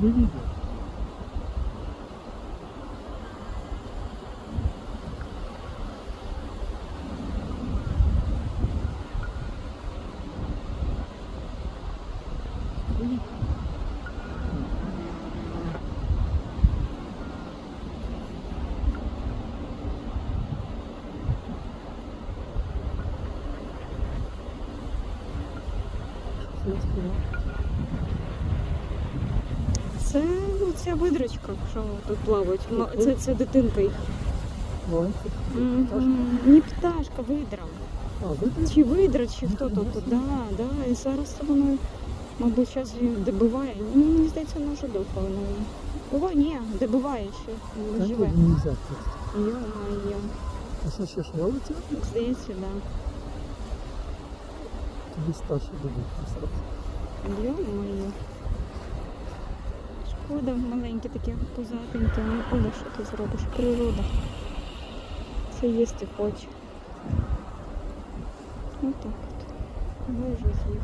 не видел. Thank you. Це ну, ця видрочка, що тут плавають. М- Це, це дитинка їх. Мгм. Ні, пташка, видра. Чи видра, чи хто тут? Да, да. І зараз воно, мабуть, зараз її добиває. Ну, мені здається, вона вже дохла. Вона. О, ні, добиває ще. Не Так живе. Йо-моє. А що ще ж ловиться? Здається, да. Тобі старший буде. Йо-моє. Шкода, маленькі такі пузатенькі. Ну, але що ти зробиш? Природа. Це їсти хоче. так от. Вижу з'їв.